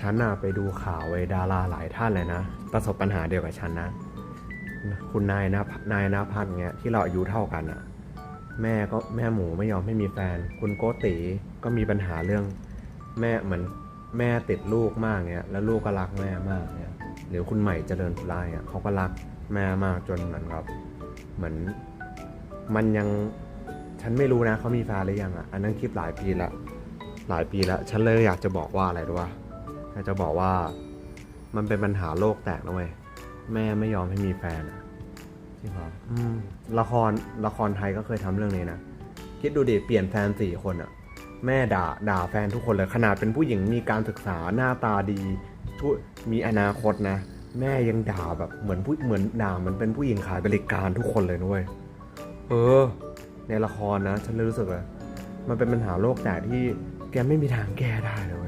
ฉันน่ะไปดูข่าวไอ้ดาราหลายท่านเลยนะ ประสบปัญหาเดียวกับฉันนะ คุณนายนะนายนาพัฒน์เงี้ยที่เราอายุเท่ากันอะแม่ก็แม่หมูไม่ยอมให้มีแฟน คุณโกติก็มีปัญหาเรื่อง แม่เหมือนแม่ติดลูกมากเงี้ยแล้วลูกก็รักแม่มากเนี่ยหรือคุณใหม่เจริญปุราเนี่ยเขาก็รักแม่มากจนเหมือนกับเหมือนมันยังฉันไม่รู้นะเขามีแฟนหรือยังอะอันนั้นคลิปหลายปีละหลายปีล้วฉันเลยอยากจะบอกว่าอะไรรู้ป่ะ อยากจะบอกว่ามันเป็นปัญหาโลกแตกนะเว้ยแม่ไม่ยอมให้มีแฟนอะจริงเหรออืมละครละครไทยก็เคยทำเรื่องนี้นะคิดดูดิเปลี่ยนแฟนสี่คนอะแม่ด่าด่าแฟนทุกคนเลยขนาดเป็นผู้หญิงมีการศึกษาหน้าตาดีทุมีอนาคตนะ แม่ยังด่าแบบเหมือนผู้เหมือนด่ามันเป็นผู้หญิงขายบริการทุกคนเลยนะเว้ยเออ ในละครนะ ฉันเลยรู้สึกเลยมันเป็นปัญหาโลกแตกที่แกไม่มีทางแก้ได้เลย